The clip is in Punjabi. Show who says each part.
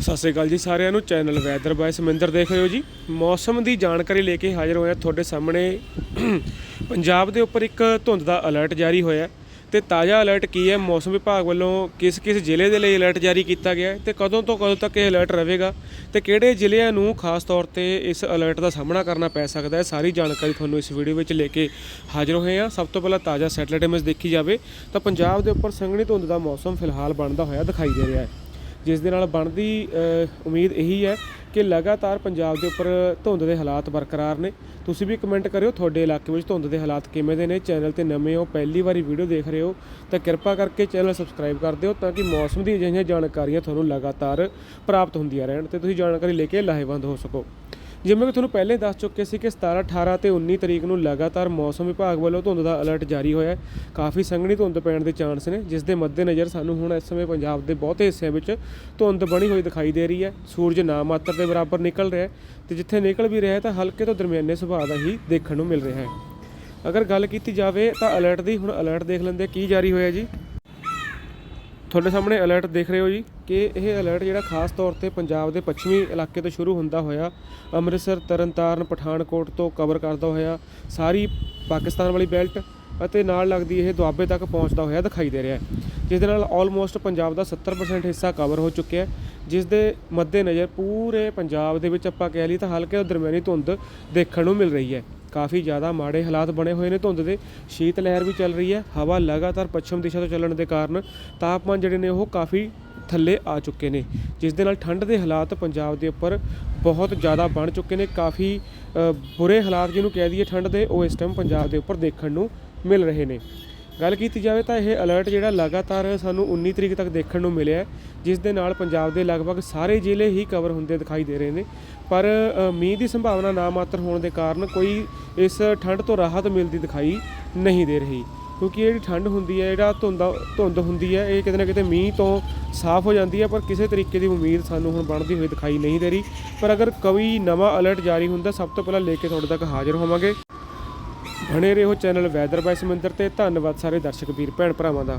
Speaker 1: ਸਤਿ ਸ਼੍ਰੀ ਅਕਾਲ ਜੀ ਸਾਰਿਆਂ ਨੂੰ, ਚੈਨਲ ਵੈਦਰ ਬਾਏ ਸਮਿੰਦਰ ਦੇਖ ਰਹੇ ਹੋ ਜੀ। ਮੌਸਮ ਦੀ ਜਾਣਕਾਰੀ ਲੈ ਕੇ ਹਾਜ਼ਰ ਹੋਇਆ ਤੁਹਾਡੇ ਸਾਹਮਣੇ ਪੰਜਾਬ ਦੇ ਉੱਪਰ ਇੱਕ ਧੁੰਦ ਦਾ ਅਲਰਟ ਜਾਰੀ ਹੋਇਆ ਤੇ ਤਾਜ਼ਾ ਅਲਰਟ ਕੀ ਹੈ? ਮੌਸਮ ਵਿਭਾਗ ਵੱਲੋਂ ਕਿਸ ਕਿਸ ਜ਼ਿਲ੍ਹੇ ਦੇ ਲਈ ਅਲਰਟ ਜਾਰੀ ਕੀਤਾ ਗਿਆ ਹੈ ਤੇ ਕਦੋਂ ਤੋਂ ਕਦੋਂ ਤੱਕ ਇਹ ਅਲਰਟ ਰਹੇਗਾ? ਤੇ ਕਿਹੜੇ ਜ਼ਿਲ੍ਹਿਆਂ ਨੂੰ ਖਾਸ ਤੌਰ ਤੇ ਇਸ ਅਲਰਟ ਦਾ ਸਾਹਮਣਾ ਕਰਨਾ ਪੈ ਸਕਦਾ ਹੈ? ਸਾਰੀ ਜਾਣਕਾਰੀ ਤੁਹਾਨੂੰ ਇਸ ਵੀਡੀਓ ਵਿੱਚ ਲੈ ਕੇ ਹਾਜ਼ਰ ਹੋਏ ਹਾਂ। ਸਭ ਤੋਂ ਪਹਿਲਾਂ ਤਾਜ਼ਾ ਸੈਟਲਾਈਟ ਇਮੇਜ ਦੇਖੀ ਜਾਵੇ ਤਾਂ ਪੰਜਾਬ ਦੇ ਉੱਪਰ ਸੰਘਣੀ ਧੁੰਦ ਦਾ ਮੌਸਮ ਫਿਲਹਾਲ ਬਣਦਾ ਹੋਇਆ ਦਿਖਾਈ ਦੇ ਰਿਹਾ ਹੈ। ਜਿਸ ਦੇ ਨਾਲ ਬਣਦੀ ਉਮੀਦ ਇਹੀ ਹੈ ਕਿ ਲਗਾਤਾਰ ਪੰਜਾਬ ਦੇ ਉੱਪਰ ਧੁੰਦ ਦੇ ਹਾਲਾਤ ਬਰਕਰਾਰ ਨੇ। ਤੁਸੀਂ ਵੀ ਕਮੈਂਟ ਕਰਿਓ ਤੁਹਾਡੇ ਇਲਾਕੇ ਵਿੱਚ ਧੁੰਦ ਦੇ ਹਾਲਾਤ ਕਿਵੇਂ ਦੇ ਨੇ। ਚੈਨਲ ਤੇ ਨਵੇਂ ਹੋ, ਪਹਿਲੀ ਵਾਰੀ ਵੀਡੀਓ ਦੇਖ ਰਹੇ ਹੋ, ਤਾਂ ਕਿਰਪਾ ਕਰਕੇ ਚੈਨਲ ਸਬਸਕ੍ਰਾਈਬ ਕਰ ਦਿਓ ਤਾਂ ਕਿ ਮੌਸਮ ਦੀ ਅਜਿਹੀਆਂ ਜਾਣਕਾਰੀਆਂ ਤੁਹਾਨੂੰ ਲਗਾਤਾਰ ਪ੍ਰਾਪਤ ਹੁੰਦੀਆਂ ਰਹਿਣ ਤੇ ਤੁਸੀਂ ਜਾਣਕਾਰੀ ਲੈ ਕੇ ਲਾਹੇਵੰਦ ਹੋ ਸਕੋ। ਜਿਵੇਂ ਕਿ ਤੁਹਾਨੂੰ ਪਹਿਲੇ ਦੱਸ ਚੁੱਕੇ ਸੀ ਕਿ 17 18 ਤੇ 19 ਤਰੀਕ ਨੂੰ ਲਗਾਤਾਰ ਮੌਸਮ ਵਿਭਾਗ ਵੱਲੋਂ ਧੁੰਦ ਦਾ ਅਲਰਟ ਜਾਰੀ ਹੋਇਆ ਹੈ। ਕਾਫੀ ਸੰਘਣੀ ਧੁੰਦ ਪੈਣ ਦੇ ਚਾਂਸ ਨੇ, ਜਿਸ ਦੇ ਮੱਦੇਨਜ਼ਰ ਸਾਨੂੰ ਹੁਣ ਇਸ ਸਮੇਂ ਪੰਜਾਬ ਦੇ ਬਹੁਤੇ ਹਿੱਸਿਆਂ ਵਿੱਚ ਧੁੰਦ ਬਣੀ ਹੋਈ ਦਿਖਾਈ ਦੇ ਰਹੀ ਹੈ। ਸੂਰਜ ਨਾ ਮਾਤਰ ਦੇ ਬਰਾਬਰ ਨਿਕਲ ਰਿਹਾ ਹੈ ਤੇ ਜਿੱਥੇ ਨਿਕਲ ਵੀ ਰਿਹਾ ਹੈ ਤਾਂ ਹਲਕੇ ਤੋਂ ਦਰਮਿਆਨੇ ਸੁਭਾਅ ਦਾ ਹੀ ਦੇਖਣ ਨੂੰ ਮਿਲ ਰਿਹਾ ਹੈ। ਅਗਰ ਗੱਲ ਕੀਤੀ ਜਾਵੇ ਤਾਂ ਅਲਰਟ ਦੀ, ਹੁਣ ਅਲਰਟ ਦੇਖ ਲੈਂਦੇ ਕੀ ਜਾਰੀ ਹੋਇਆ ਜੀ। ਤੁਹਾਡੇ ਸਾਹਮਣੇ ਅਲਰਟ ਦੇਖ ਰਹੇ ਹੋ ਜੀ ਕਿ ਇਹ ਅਲਰਟ ਜਿਹੜਾ ਖਾਸ ਤੌਰ ਤੇ ਪੰਜਾਬ ਦੇ ਪੱਛਮੀ ਇਲਾਕੇ ਤੋਂ ਸ਼ੁਰੂ ਹੁੰਦਾ ਹੋਇਆ, ਅੰਮ੍ਰਿਤਸਰ, ਤਰਨਤਾਰਨ, ਪਠਾਨਕੋਟ ਤੋਂ ਕਵਰ ਕਰਦਾ ਹੋਇਆ ਸਾਰੀ ਪਾਕਿਸਤਾਨ ਵਾਲੀ ਬੈਲਟ ਅਤੇ ਨਾਲ ਲੱਗਦੀ ਇਹ ਦੁਆਬੇ ਤੱਕ ਪਹੁੰਚਦਾ ਹੋਇਆ ਦਿਖਾਈ ਦੇ ਰਿਹਾ ਹੈ, ਜਿਸ ਦੇ ਨਾਲ ਆਲਮੋਸਟ ਪੰਜਾਬ ਦਾ 70% ਹਿੱਸਾ ਕਵਰ ਹੋ ਚੁੱਕਿਆ ਹੈ, ਜਿਸ ਦੇ ਮੱਦੇਨਜ਼ਰ ਪੂਰੇ ਪੰਜਾਬ ਦੇ ਵਿੱਚ ਆਪਾਂ ਕਹਿ ਲਈ ਤਾਂ ਹਲਕੇ ਦਰਮਿਆਨੀ ਧੁੰਦ ਦੇਖਣ ਨੂੰ ਮਿਲ ਰਹੀ ਹੈ। ਕਾਫੀ ਜ਼ਿਆਦਾ ਮਾੜੇ ਹਾਲਾਤ ਬਣੇ ਹੋਏ ਨੇ ਧੁੰਦ ਦੇ। ਸ਼ੀਤ ਲਹਿਰ ਵੀ ਚੱਲ ਰਹੀ ਹੈ। ਹਵਾ ਲਗਾਤਾਰ ਪੱਛਮ ਦਿਸ਼ਾ ਤੋਂ ਚੱਲਣ ਦੇ ਕਾਰਨ ਤਾਪਮਾਨ ਜਿਹੜੇ ਨੇ ਉਹ ਕਾਫੀ ਥੱਲੇ ਆ ਚੁੱਕੇ ਨੇ। ਜਿਸ ਦੇ ਨਾਲ ਠੰਡ ਦੇ ਹਾਲਾਤ ਪੰਜਾਬ ਦੇ ਉੱਪਰ ਬਹੁਤ ਜ਼ਿਆਦਾ ਬਣ ਚੁੱਕੇ ਨੇ। ਕਾਫੀ ਬੁਰੇ ਹਾਲਾਤ ਜਿਹਨੂੰ ਕਹਿ ਦਈਏ ਠੰਡ ਦੇ, ਉਹ ਇਸ ਟਾਈਮ ਪੰਜਾਬ ਦੇ ਉੱਪਰ ਦੇਖਣ ਨੂੰ ਮਿਲ ਰਹੇ ਨੇ। ਗੱਲ ਕੀਤੀ ਜਾਵੇ ਤਾਂ ਇਹ ਅਲਰਟ ਜਿਹੜਾ ਲਗਾਤਾਰ ਸਾਨੂੰ 19 ਤਰੀਕ ਤੱਕ ਦੇਖਣ ਨੂੰ ਮਿਲਿਆ ਜਿਸ ਦੇ ਨਾਲ ਪੰਜਾਬ ਦੇ ਲਗਭਗ ਸਾਰੇ ਜ਼ਿਲ੍ਹੇ ਹੀ ਕਵਰ ਹੁੰਦੇ ਦਿਖਾਈ ਦੇ ਰਹੇ ਨੇ। ਪਰ ਮੀਂਹ ਦੀ ਸੰਭਾਵਨਾ ਨਾ ਮਾਤਰ ਹੋਣ ਦੇ ਕਾਰਨ ਕੋਈ ਇਸ ਠੰਡ ਤੋਂ ਰਾਹਤ ਮਿਲਦੀ ਦਿਖਾਈ ਨਹੀਂ ਦੇ ਰਹੀ। ਕਿਉਂਕਿ ਇਹ ਜਿਹੜੀ ਠੰਡ ਹੁੰਦੀ ਹੈ, ਜਿਹੜਾ ਧੁੰਦਾ, ਧੁੰਦ ਹੁੰਦੀ ਹੈ, ਇਹ ਕਿਤੇ ਨਾ ਕਿਤੇ ਮੀਂਹ ਤੋਂ ਸਾਫ਼ ਹੋ ਜਾਂਦੀ ਹੈ, ਪਰ ਕਿਸੇ ਤਰੀਕੇ ਦੀ ਉਮੀਦ ਸਾਨੂੰ ਹੁਣ ਬਣਦੀ ਹੋਈ ਦਿਖਾਈ ਨਹੀਂ ਦੇ ਰਹੀ। ਪਰ ਅਗਰ ਕੋਈ ਨਵਾਂ ਅਲਰਟ ਜਾਰੀ ਹੁੰਦਾ, ਸਭ ਤੋਂ ਪਹਿਲਾਂ ਲੈ ਕੇ ਤੁਹਾਡੇ ਤੱਕ ਹਾਜ਼ਰ ਹੋਵਾਂਗੇ। ਬਣੇ ਰਹੋ ਚੈਨਲ ਵੈਦਰ ਬਾਈ ਸਮਿੰਦਰ ਤੇ। ਧੰਨਵਾਦ ਸਾਰੇ ਦਰਸ਼ਕ ਵੀਰ, ਭੈਣ ਭਰਾਵਾਂ ਦਾ।